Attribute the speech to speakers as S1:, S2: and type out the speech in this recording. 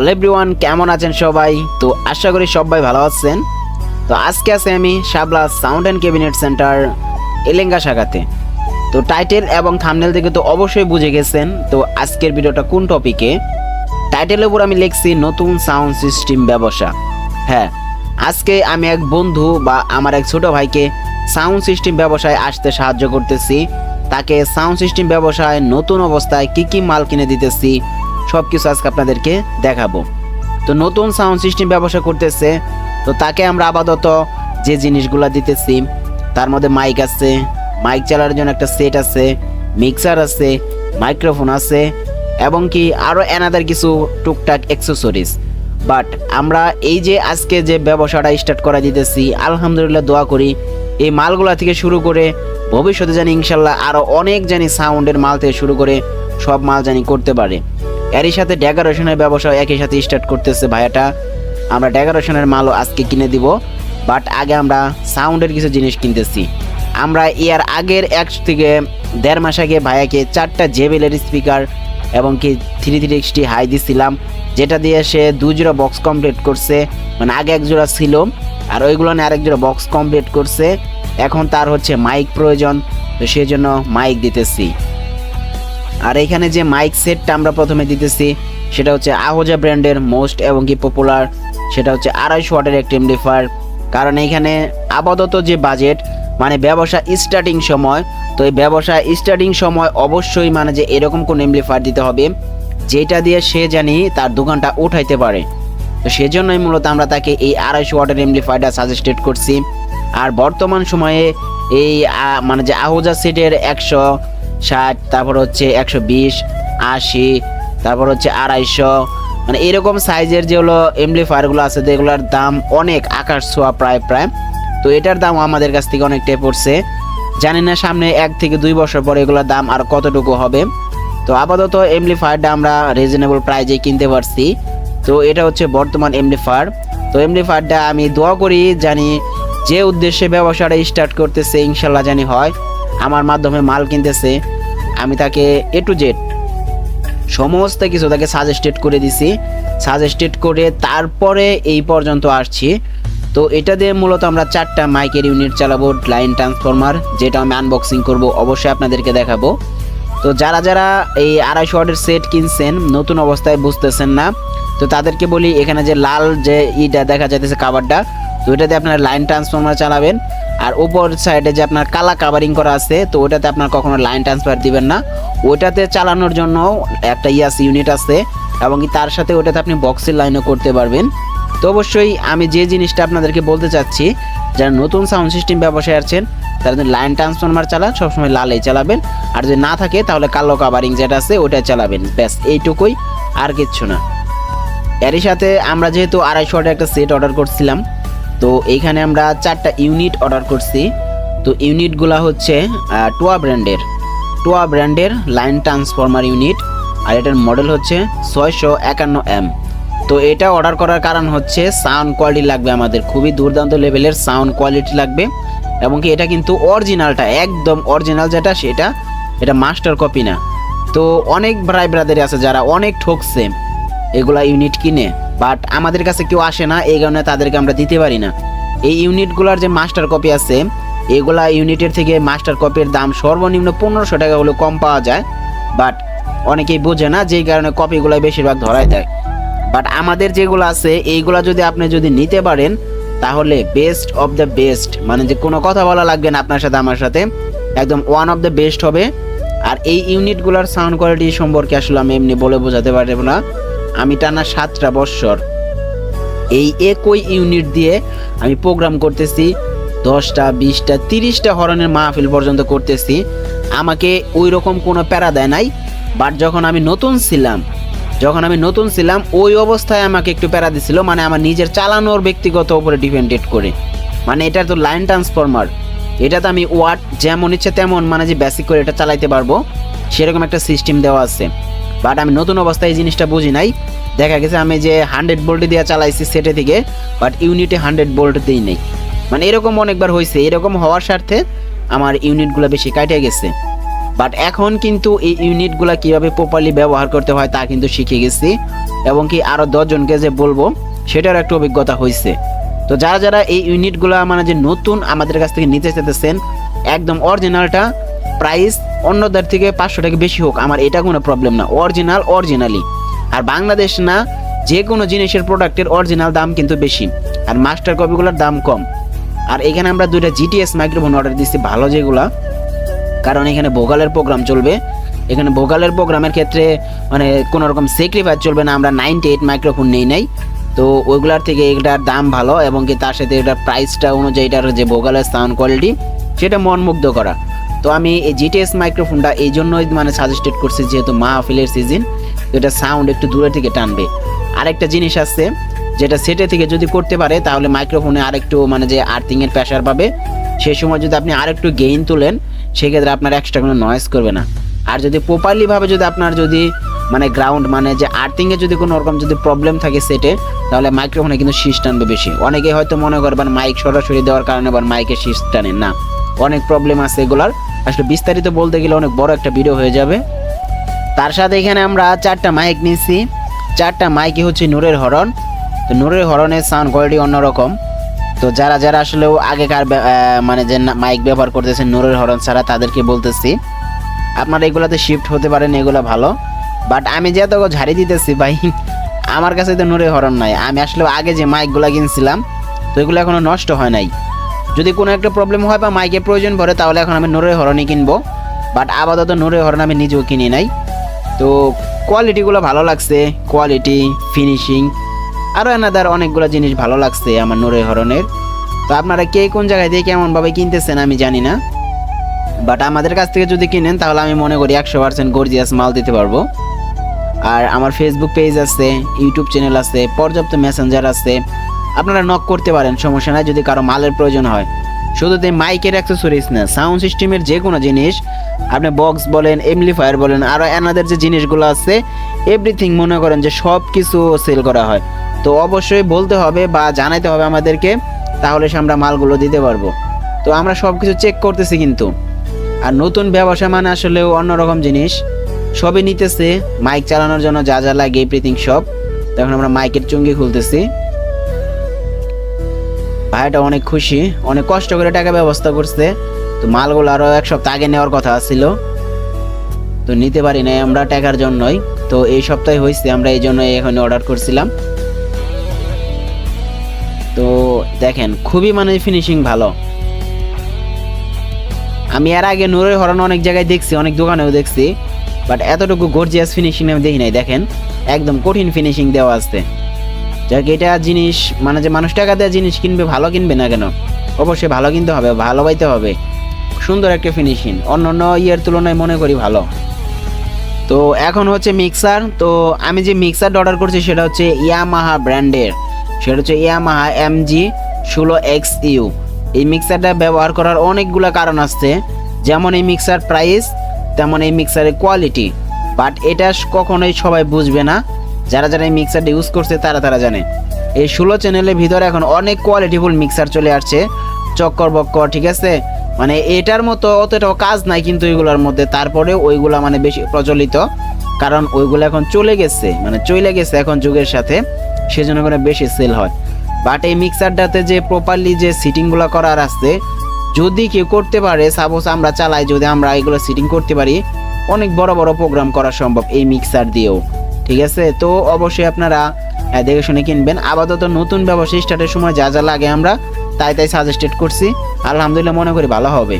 S1: Hello everyone কেমন আছেন সবাই? তো আশা করি সবাই ভালো আছেন। তো আজকে আছে আমি Shabla sound and cabinet centre Elenga শাখাতে। তো টাইটেল এবং থামনেল থেকে তো অবশ্যই বুঝে গেছেন। তো আজকের ভিডিওটা কোন টপিকে টাইটেলের উপর আমি লিখছি নতুন সাউন্ড সিস্টেম ব্যবসা। হ্যাঁ আজকে আমি এক বন্ধু বা আমার এক ছোট ভাইকে সাউন্ড সিস্টেম ব্যবসায় আসতে সাহায্য করতেছি। তাকে সাউন্ড সিস্টেম ব্যবসায় নতুন অবস্থায় কি কি মাল কিনে দিতেছি সব কিছু আজকে আপনাদেরকে দেখাবো। তো নতুন সাউন্ড সিস্টেম ব্যবসা করতেছে, তো তাকে আমরা আপাতত যে জিনিসগুলো দিতেছি, তার মধ্যে মাইক আছে মাইক চালানোর জন্য একটা সেট আছে মিক্সার আছে মাইক্রোফোন আছে, এবং কি আরও এনাদার কিছু টুকটাক অ্যাক্সেসরিজ বাট আমরা এই যে আজকে যে ব্যবসাটা স্টার্ট করা দিতেছি, আলহামদুলিল্লাহ দোয়া করি, এই মালগুলা থেকে শুরু করে ভবিষ্যতে জানি ইনশাল্লাহ আরও অনেক জানি সাউন্ডের মাল থেকে শুরু করে সব মাল জানি করতে পারে। এরই সাথে ডেকোরেশনের ব্যবসাও একই সাথে স্টার্ট করতেছে ভাইয়াটা। আমরা ডেকোরেশনের মালও আজকে কিনে দিব বাট আগে আমরা সাউন্ডের কিছু জিনিস কিনতেছি। আমরা ইয়ার আগের এক থেকে দেড় মাস আগে ভাইয়াকে চারটা জেবেলের স্পিকার এবং কি থ্রি থ্রি এক্সটি হাই দিছিলাম, যেটা দিয়ে সে দু জোড়া বক্স কমপ্লিট করছে। মানে আগে এক জোড়া ছিল, আর ওইগুলো নিয়ে আরেক জোড়া বক্স কমপ্লিট করছে। এখন তার হচ্ছে মাইক প্রয়োজন, তো সেই জন্য মাইক দিতেছি। আর এখানে যে মাইক সেটটা আমরা প্রথমে দিতেছি, সেটা হচ্ছে আহোজা ব্র্যান্ডের মোস্ট এবং কি পপুলার সেটা হচ্ছে আড়াইশো ওয়াটের একটি এমডিফায়ার কারণ এখানে আপাতত যে বাজেট মানে ব্যবসা স্টার্টিং সময়, তো এই ব্যবসা স্টার্টিং সময় অবশ্যই মানে যে এরকম কোন এমপ্লিফায়ার দিতে হবে, যেটা দিয়ে সে জানি তার দোকানটা উঠাইতে পারে। তো সেজন্যই মূলত আমরা তাকে এই আড়াইশো ওয়াটের এমপ্লিফায়ারটা সাজেস্টেড করছি। আর বর্তমান সময়ে এই মানে যে আহুজা সেটের একশো ষাট, তারপর হচ্ছে একশো বিশ, আশি, তারপর হচ্ছে আড়াইশো। মানে এরকম সাইজের যেগুলো এমপ্লিফায়ারগুলো আছে, যেগুলোর দাম অনেক আকাশ ছোঁয়া প্রায় প্রায়। তো এটার দাম আমাদের কাছ থেকে অনেকটাই পড়ছে। জানি না সামনে এক থেকে দুই বছর পরে এগুলোর দাম আর কতটুকু হবে। তো আপাতত এমপ্লিফায়ারটা আমরা রিজনেবল প্রাইজে কিনতে পারছি। তো এটা হচ্ছে বর্তমান এমপ্লিফায়ার তো এমপ্লিফায়ারটা আমি দোয়া করি জানি যে উদ্দেশ্যে ব্যবসাটা স্টার্ট করতেছে, ইনশাল্লাহ জানি হয়। আমার মাধ্যমে মাল কিনতেছে, আমি তাকে এ টু জেড সমস্ত কিছু তাকে সাজেস্টেড করে দিছি। সাজেস্টেড করে তারপরে এই পর্যন্ত আসছি। তো এটা দিয়ে মূলত আমরা চারটা মাইকের ইউনিট চালাবো লাইন ট্রান্সফরমার যেটা আমি আনবক্সিং করব, অবশ্যই আপনাদেরকে দেখাবো। তো যারা যারা এই আড়াইশো ওয়াটের সেট কিনছেন, নতুন অবস্থায় বুঝতেছেন না, তো তাদেরকে বলি এখানে যে লাল যে ইটা দেখা যাইতেছে কাভারটা তো ওইটাতে আপনার লাইন ট্রান্সফরমার চালাবেন। আর উপর সাইডে যে আপনার কালা কাভারিং করা আছে, তো ওটাতে আপনার কখনো লাইন ট্রান্সফার দিবেন না। ওটাতে চালানোর জন্য একটা ইয়াস ইউনিট আছে, এবং তার সাথে ওটাতে আপনি বক্সের লাইনও করতে পারবেন। তো অবশ্যই আমি যে জিনিসটা আপনাদেরকে বলতে চাচ্ছি, যারা নতুন সাউন্ড সিস্টেম ব্যবসায় আছেন, তারা যদি লাইন ট্রান্সফরমার চালান, সবসময় লালেই চালাবেন। আর যদি না থাকে, তাহলে কালো কাভারিং যেটা আছে ওটা চালাবেন। ব্যাস, এইটুকুই আর কিচ্ছু না। এরই সাথে আমরা যেহেতু আড়াইশো একটা সেট অর্ডার করছিলাম তো এইখানে আমরা চারটা ইউনিট অর্ডার করছি। তো ইউনিটগুলো হচ্ছে টোয়া ব্র্যান্ডের টোয়া ব্র্যান্ডের লাইন ট্রান্সফরমার ইউনিট আর এটার মডেল হচ্ছে ছয়শো একান্ন এম তো এটা অর্ডার করার কারণ হচ্ছে সাউন্ড কোয়ালিটি লাগবে আমাদের। খুবই দুর্দান্ত লেভেলের সাউন্ড কোয়ালিটি লাগবে। এবং কি এটা কিন্তু অরিজিনালটা একদম অরিজিনাল যেটা, সেটা এটা মাস্টার কপি না। তো অনেক ভাই ব্রাদারি আছে যারা অনেক ঠকছে এগুলা ইউনিট কিনে। বাট আমাদের কাছে কেউ আসে না, এই কারণে তাদেরকে আমরা দিতে পারি না। এই ইউনিটগুলোর যে মাস্টার কপি আছে, এগুলা ইউনিটের থেকে মাস্টার কপির দাম সর্বনিম্ন পনেরোশো টাকা হলেও কম পাওয়া যায়। বাট অনেকেই বোঝে না যেই কারণে কপিগুলো বেশিরভাগ ধরাই দেয়। বাট আমাদের যেগুলো আছে, এইগুলা যদি আপনি যদি নিতে পারেন, তাহলে বেস্ট অফ দ্য বেস্ট মানে যে কোনো কথা বলা লাগবে না আপনার সাথে, আমার সাথে। একদম ওয়ান অফ দ্য বেস্ট হবে। আর এই ইউনিটগুলোর সাউন্ড কোয়ালিটি সম্পর্কে আসলে আমি এমনি বলে বোঝাতে পারব না। আমি টানা সাতটা বৎসর। এই একই ইউনিট দিয়ে আমি প্রোগ্রাম করতেছি, দশটা, বিশটা, তিরিশটা হরনের মাহফিল পর্যন্ত করতেছি। আমাকে ওই রকম কোনো প্যারা দেয় নাই বাট যখন আমি নতুন ছিলাম, যখন আমি নতুন ছিলাম, ওই অবস্থায় আমাকে একটু প্যারা দিছিল মানে আমার নিজের চালানোর ব্যক্তিগত উপরে ডিপেন্ডেড করে। মানে এটা তো লাইন ট্রান্সফরমার এটাতে আমি ওয়াট যেমন ইচ্ছে তেমন মানে যে বেসিক করে এটা চালাইতে পারব, সেরকম একটা সিস্টেম দেওয়া আছে। বাট আমি নতুন অবস্থায় এই জিনিসটা বুঝি নাই। দেখা গেছে আমি যে হান্ড্রেড বোল্ট দিয়ে চালাইছি সেটে থেকে বাট ইউনিটে হান্ড্রেড বোল্ট দিই নেই। মানে এরকম অনেকবার হয়েছে এরকম হওয়ার স্বার্থে আমার ইউনিটগুলো বেশি কাটে গেছে। বাট এখন কিন্তু এই ইউনিটগুলো কীভাবে প্রপারলি ব্যবহার করতে হয় তা কিন্তু শিখে গেছি। এবং কি আরও দশজনকে যে বলব সেটার একটা অভিজ্ঞতা হয়েছে তো যারা যারা এই ইউনিটগুলো মানে যে নতুন আমাদের কাছ থেকে নিতে চাইতেছেন, একদম অরিজিনালটা প্রাইস অন্যদের থেকে পাঁচশো টাকা বেশি হোক, আমার এটা কোনো প্রবলেম না। অরিজিনাল অরিজিনালি আর বাংলাদেশ না, যে কোনো জিনিসের প্রোডাক্টের অরিজিনাল দাম কিন্তু বেশি। আর মাস্টার কপিগুলোর দাম কম। আর এখানে আমরা দুইটা জিটিএস মাইক্রোফোন অর্ডার দিচ্ছি ভালো যেগুলা। কারণ এখানে ভোগালের প্রোগ্রাম চলবে। এখানে ভোগালের প্রোগ্রামের ক্ষেত্রে মানে কোনো রকম সেক্রিফাইস চলবে না, আমরা নাইনটি এইট মাইক্রোফোন নেই নাই। তো ওইগুলার থেকে এটার দাম ভালো, এবং কি তার সাথে এটার প্রাইসটা অনুযায়ী এটার যে ভোগালের সাউন্ড কোয়ালিটি সেটা মনমুগ্ধ করা। তো আমি এই জিটিএস মাইক্রোফোনটা এই জন্যই মানে সাজেস্টেড করছি, যেহেতু মাহফিলের সিজন তো এটা সাউন্ড একটু দূরে থেকে টানবে। আরেকটা জিনিস আছে, যেটা সেটে থেকে যদি করতে পারে, তাহলে মাইক্রোফোনে আরেকটু মানে যে আর্থিংয়ের প্রেশার পাবে সেই সময় যদি আপনি আরেকটু গেইন তোলেন, সেক্ষেত্রে আপনার এক্সট্রা কোনো নয়েজ করবে না। আর যদি প্রপারলিভাবে যদি আপনার যদি মানে গ্রাউন্ড মানে যে আর্থিংয়ে যদি কোনো রকম যদি প্রবলেম থাকে সেটে তাহলে মাইক্রোফোনে কিন্তু শীষ টানবে বেশি। অনেকে হয়তো মনে করবেন মাইক সরাসরি দেওয়ার কারণে আবার মাইকে শীষ টানেন না। অনেক প্রবলেম আছে এগুলার। আসলে বিস্তারিত বলতে গেলে অনেক বড় একটা ভিডিও হয়ে যাবে। তার সাথে এখানে আমরা চারটা মাইক নিয়েছি চারটা মাইকই হচ্ছে নূরের হরন তো নূরের হরনের সাউন্ড কোয়ালিটি অন্যরকম। তো যারা যারা আসলে আগেকার মানে যে মাইক ব্যবহার করতেছেন নূরের হরন ছাড়া তাদেরকে বলতেছি। আপনারা এগুলাতে শিফট হতে পারেন, এগুলো ভালো। বাট আমি যে এত ঝাড়ি দিতেছি ভাই, আমার কাছে তো নূরের হরন নাই। আমি আসলে আগে যে মাইকগুলো কিনছিলাম, তো এগুলো এখনও নষ্ট হয় নাই। যদি কোনো একটা প্রবলেম হয় বা মাইকের প্রয়োজন পড়ে, তাহলে এখন আমি নূরের হরনই কিনবো। বাট আপাতত নূরের হরন আমি নিজেও কিনি নাই। তো কোয়ালিটিগুলো ভালো লাগছে কোয়ালিটি ফিনিশিং আরও এনাদার অনেকগুলো জিনিস ভালো লাগছে আমার নূরের হরনের তো আপনারা কে কোন জায়গায় দিয়ে কেমনভাবে কিনতেছেন আমি জানি না। বাট আমাদের কাছ থেকে যদি কিনেন, তাহলে আমি মনে করি একশো পার্সেন্ট গর্জিয়াস মাল দিতে পারব। আর আমার ফেসবুক পেজ আছে ইউটিউব চ্যানেল আছে, পর্যাপ্ত মেসেঞ্জার আছে। আপনারা নক করতে পারেন, সমস্যা নাই, যদি কারও মালের প্রয়োজন হয়। শুধু তো মাইকের অ্যাক্সেসরিজ না সাউন্ড সিস্টেমের যে কোনো জিনিস, আপনি বক্স বলেন এমপ্লিফায়ার বলেন আরও এনাদের যে জিনিসগুলো আছে এভরিথিং মনে করেন যে সব কিছু সেল করা হয়। তো অবশ্যই বলতে হবে বা জানাইতে হবে আমাদেরকে, তাহলে সে আমরা মালগুলো দিতে পারব। তো আমরা সব কিছু চেক করতেছি কিন্তু। আর নতুন ব্যবসা মানে আসলে অন্যরকম জিনিস। সবই নিতেছে মাইক চালানোর জন্য যা যা লাগে এভরিথিং সব। তখন আমরা মাইকের চুঙ্গি খুলতেছি। ভাইটা অনেক খুশি, অনেক কষ্ট করে টাকা ব্যবস্থা করছে। তো মালগুলো আরও এক সপ্তাহ আগে নেওয়ার কথা ছিল। তো নিতে পারি নাই আমরা টাকার জন্যই। তো এই সপ্তাহে হয়েছে, আমরা এই জন্য এখানে অর্ডার করছিলাম। তো দেখেন, খুবই মানে ফিনিশিং ভালো। আমি এর আগে নূরের হরন অনেক জায়গায় দেখছি, অনেক দোকানেও দেখছি। বাট এতটুকু গর্জিয়াস ফিনিশিং আমি দেখি নাই, দেখেন। একদম কঠিন ফিনিশিং দেওয়া আছে। যাক এটা জিনিস মানে যে মানুষ টাকা দেওয়া জিনিস কিনবে, ভালো কিনবে না কেন? অবশ্যই ভালো কিনতে হবে, ভালো পাইতে হবে। সুন্দর একটা ফিনিশিং অন্য অন্য ইয়ের তুলনায় মনে করি ভালো। তো এখন হচ্ছে মিক্সার তো আমি যে মিক্সারটা অর্ডার করছি সেটা হচ্ছে ইয়ামাহা ব্র্যান্ডের সেটা হচ্ছে ইয়ামাহা এম জি ষোলো এক্স ইউ এই মিক্সারটা ব্যবহার করার অনেকগুলো কারণ আছে যেমন এই মিক্সার প্রাইস তেমন এই মিক্সারের কোয়ালিটি বাট এটা কখনোই সবাই বুঝবে না। যারা যারা এই মিক্সারটা ইউজ করছে, তারা তারা জানে। এই ষোলো চ্যানেলের ভিতরে এখন অনেক কোয়ালিটিফুল মিক্সার চলে আসছে। চক্কর বক্কর, ঠিক আছে? মানে এটার মতো অতটাও কাজ নাই কিন্তু ওইগুলোর মধ্যে। তারপরে ওইগুলা মানে বেশি প্রচলিত। কারণ ওইগুলো এখন চলে গেছে মানে চলে গেছে এখন যুগের সাথে। সেজন্য করে বেশি সেল হয়। বাট এই মিক্সারটাতে যে প্রপারলি যে সিটিংগুলো করার আছে, যদি কেউ করতে পারে সাপোজ আমরা চালাই, যদি আমরা এগুলো সিটিং করতে পারি, অনেক বড় বড় প্রোগ্রাম করা সম্ভব এই মিক্সার দিয়েও। ঠিক আছে? তো অবশ্যই আপনারা দেখে শুনে কিনবেন। আপাতত নতুন ব্যবসা স্টার্টের সময় যা যা লাগে আমরা তাই তাই সাজেস্টেড করছি। আলহামদুলিল্লাহ মনে করি ভালো হবে।